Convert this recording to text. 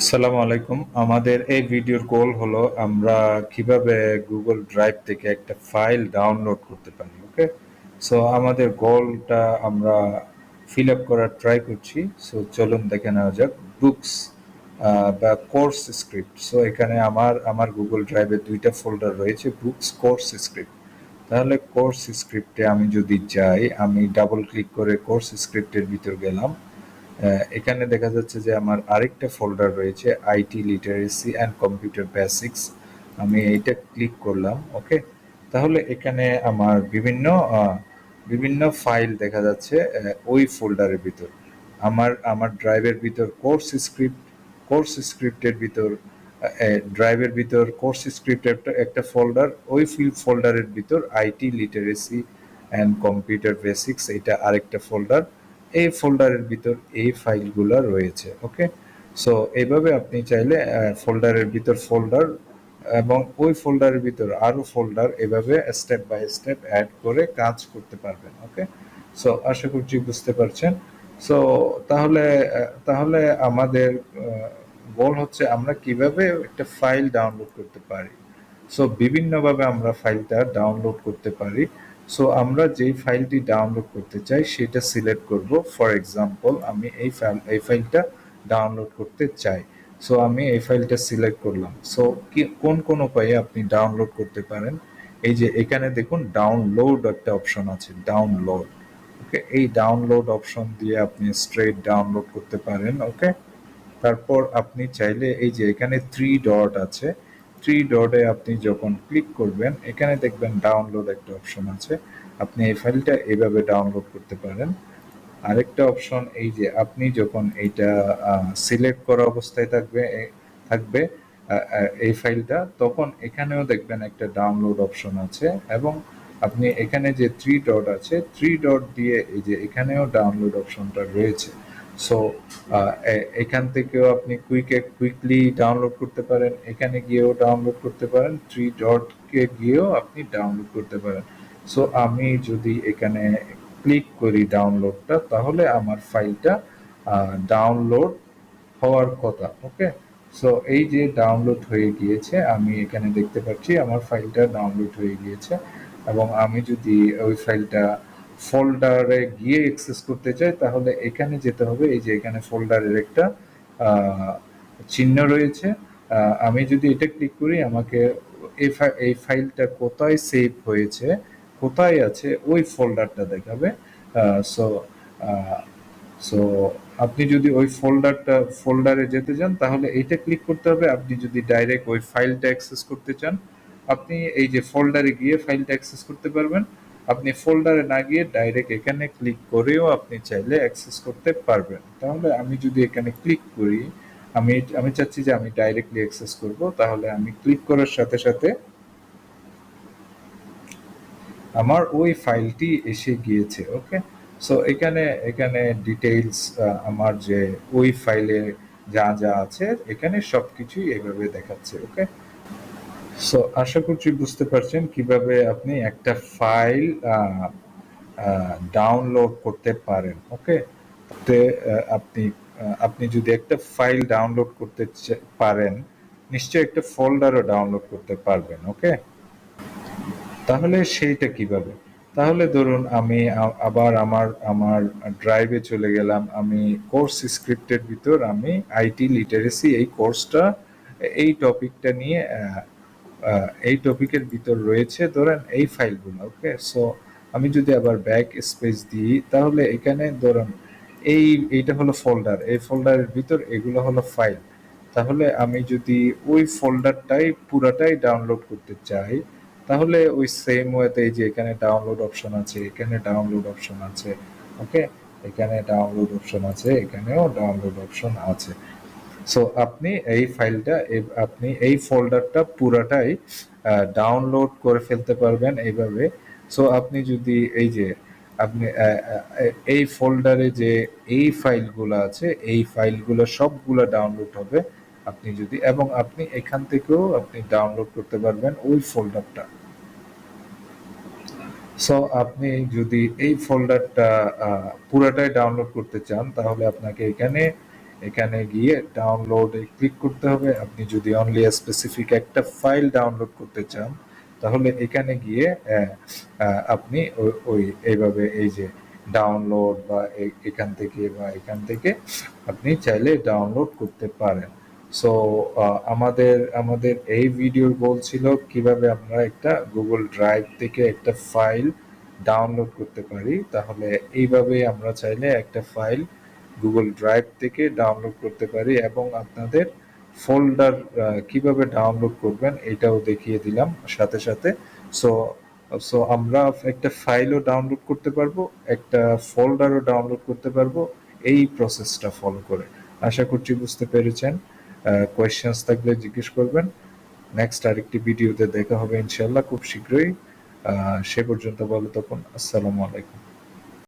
আসসালামু আলাইকুম। আমাদের এই ভিডিওর গোল হলো আমরা কীভাবে গুগল ড্রাইভ থেকে একটা ফাইল ডাউনলোড করতে পারি ওকে সো আমাদের গোলটা আমরা ফিল আপ করার ট্রাই করছি। সো চলুন দেখে নেওয়া যাক। বুকস বা কোর্স স্ক্রিপ্ট সো এখানে আমার আমার গুগল ড্রাইভে দুইটা ফোল্ডার রয়েছে বুকস কোর্স স্ক্রিপ্ট তাহলে কোর্স স্ক্রিপ্টে আমি যদি যাই, আমি ডাবল ক্লিক করে কোর্স স্ক্রিপ্টের ভিতর গেলাম। এখানে দেখা যাচ্ছে যে আমার আরেকটা ফোল্ডার রয়েছে IT literacy and computer basics আমি এইটা ক্লিক করলাম ওকে তাহলে এখানে আমার বিভিন্ন বিভিন্ন ফাইল দেখা যাচ্ছে ওই ফোল্ডারের ভিতর। আমার আমার ড্রাইভের ভিতর কোর্স স্ক্রিপ্ট কোর্স স্ক্রিপ্টের ভিতর ড্রাইভের ভিতর কোর্স স্ক্রিপ্ট একটা ফোল্ডার ওই ফিল ফোল্ডারের ভিতর IT literacy and computer basics এটা আরেকটা ফোল্ডার এই ফোল্ডারের ভিতর এই ফাইলগুলো রয়েছে, ওকে? সো এইভাবে আপনি চাইলে ফোল্ডারের ভিতর ফোল্ডার এবং ওই ফোল্ডারের ভিতর আরও ফোল্ডার এভাবে স্টেপ বাই স্টেপ অ্যাড করে কাজ করতে পারবেন, ওকে? সো আশা করছি বুঝতে পারছেন। সো তাহলে তাহলে আমাদের গোল হচ্ছে আমরা কীভাবে একটা ফাইল ডাউনলোড করতে পারি? সো বিভিন্নভাবে আমরা ফাইলটা ডাউনলোড করতে পারি। সো আমরা যেই ফাইলটি ডাউনলোড করতে চাই, সেটা সিলেক্ট করব। ফর এক্সাম্পল আমি এই ফাইল এই ফাইলটা ডাউনলোড করতে চাই। সো আমি এই ফাইলটা সিলেক্ট করলাম। সো কি, কোন কোন উপায়ে আপনি ডাউনলোড করতে পারেন? এই যে, এখানে দেখুন ডাউনলোড একটা অপশন আছে ডাউনলোড ওকে এই ডাউনলোড অপশন দিয়ে আপনি স্ট্রেট ডাউনলোড করতে পারেন ওকে তারপর আপনি চাইলে এই যে, এখানে থ্রি ডট আছে। থ্রি ডটে আপনি যখন ক্লিক করবেন, এখানে দেখবেন ডাউনলোড একটা অপশন আছে। আপনি এই ফাইলটা এইভাবে ডাউনলোড করতে পারেন। আরেকটা অপশন এই যে আপনি যখন এইটা সিলেক্ট করা অবস্থায় থাকবে থাকবে এই ফাইলটা, তখন এখানেও দেখবেন একটা ডাউনলোড অপশন আছে এবং আপনি এখানে যে থ্রি ডট আছে থ্রি ডট দিয়ে এই যে এখানেও ডাউনলোড অপশনটা রয়েছে। সো এখান থেকেও আপনি কুইকে কুইকলি ডাউনলোড করতে পারেন। এখানে গিয়েও ডাউনলোড করতে পারেন। থ্রি ডটকে গিয়েও আপনি ডাউনলোড করতে পারেন। সো আমি যদি এখানে ক্লিক করি ডাউনলোডটা তাহলে আমার ফাইলটা ডাউনলোড হওয়ার কথা ওকে সো এই যে ডাউনলোড হয়ে গিয়েছে, আমি এখানে দেখতে পাচ্ছি আমার ফাইলটা ডাউনলোড হয়ে গিয়েছে। এবং আমি যদি ওই ফাইলটা ফোল্ডারে গিয়ে অ্যাক্সেস করতে চাই তাহলে এখানে যেতে হবে। এই যে এখানে ফোল্ডারের একটা চিহ্ন রয়েছে। আমি যদি এটা ক্লিক করি, আমাকে এই ফাই- এই ফাইলটা কোথায় সেভ হয়েছে, কোথায় আছে, ওই ফোল্ডারটা দেখাবে। সো সো আপনি যদি ওই ফোল্ডারটা ফোল্ডারে যেতে চান, তাহলে এইটা ক্লিক করতে হবে। আপনি যদি ডাইরেক্ট ওই ফাইলটা অ্যাক্সেস করতে চান, আপনি এই যে ফোল্ডারে গিয়ে ফাইলটা অ্যাক্সেস করতে পারবেন। আপনি ফোল্ডারে না গিয়ে ডাইরেক্ট এখানে ক্লিক করেও আপনি চাইলে অ্যাক্সেস করতে পারবেন। তাহলে আমি যদি এখানে ক্লিক করি, আমি আমি চাচ্ছি যে আমি ডাইরেক্টলি অ্যাক্সেস করব, তাহলে আমি ক্লিক করার সাথে সাথে আমার ওই ফাইলটি এসে গিয়েছে ওকে সো এখানে এখানে ডিটেইলস আমার যে ওই ফাইলে যা যা আছে, এখানে সবকিছুই এভাবে দেখাচ্ছে ওকে সো আশা করছি বুঝতে পারছেন কীভাবে আপনি একটা ফাইল ডাউনলোড করতে পারেন ওকে তে আপনি আপনি যদি একটা ফাইল ডাউনলোড করতে পারেন, নিশ্চয়ই একটা ফোল্ডারও ডাউনলোড করতে পারবেন ওকে তাহলে সেইটা কীভাবে? তাহলে ধরুন আমি আবার আমার আমার ড্রাইভে চলে গেলাম, আমি কোর্স স্ক্রিপ্টের ভিতর আমি আইটি লিটারেসি এই কোর্সটা এই টপিকটা নিয়ে এই টপিকের ভিতর রয়েছে। ধরেন এই ফাইলগুলো ওকে সো আমি যদি আবার ব্যাক স্পেস দিই, তাহলে এখানে ধরুন এই, এইটা হলো ফোল্ডার এই ফোল্ডারের ভিতর এগুলো হলো ফাইল তাহলে আমি যদি ওই ফোল্ডারটাই পুরাটাই ডাউনলোড করতে চাই, তাহলে ওই সেম ওয়েতে এই যে এখানে ডাউনলোড অপশন আছে, এখানে ডাউনলোড অপশন আছে ওকে এখানে ডাউনলোড অপশন আছে, এখানেও ডাউনলোড অপশন আছে। সো আপনি এই ফাইলটা আপনি এই ফোল্ডারটা পুরাটাই ডাউনলোড করে ফেলতে পারবেন এইভাবে। সো আপনি যদি এই যে, আপনি এই ফোল্ডারে যে এই ফাইলগুলো আছে, এই ফাইলগুলো সবগুলো ডাউনলোড হবে আপনি যদি, এবং আপনি এখান থেকেও আপনি ডাউনলোড করতে পারবেন ওই ফোল্ডারটা সো আপনি যদি এই ফোল্ডারটা পুরাটাই ডাউনলোড করতে চান, তাহলে আপনাকে এখানে এখানে গিয়ে ডাউনলোডে ক্লিক করতে হবে। আপনি যদি অনলি স্পেসিফিক একটা ফাইল ডাউনলোড করতে চান, তাহলে এখানে গিয়ে আপনি ওই- এইভাবে এই যে ডাউনলোড বা এখান থেকে বা এখান থেকে আপনি চাইলে ডাউনলোড করতে পারেন। সো আমাদের আমাদের এই ভিডিওর গোল ছিল কীভাবে আমরা একটা গুগল ড্রাইভ থেকে একটা ফাইল ডাউনলোড করতে পারি। তাহলে এইভাবে আমরা চাইলে একটা ফাইল গুগল ড্রাইভ থেকে ডাউনলোড করতে পারি এবং আপনাদের ফোল্ডার কীভাবে ডাউনলোড করবেন এটাও দেখিয়ে দিলাম সাথে সাথে। সো সো আমরা একটা ফাইলও ডাউনলোড করতে পারব, একটা ফোল্ডারও ডাউনলোড করতে পারব এই প্রসেসটা ফলো করে। আশা করছি বুঝতে পেরেছেন। কোয়েশ্চেন্স থাকলে জিজ্ঞেস করবেন। নেক্সট আরেকটি ভিডিওতে দেখা হবে ইনশাল্লাহ খুব শীঘ্রই। সে পর্যন্ত ভালো তখন আসসালামু আলাইকুম।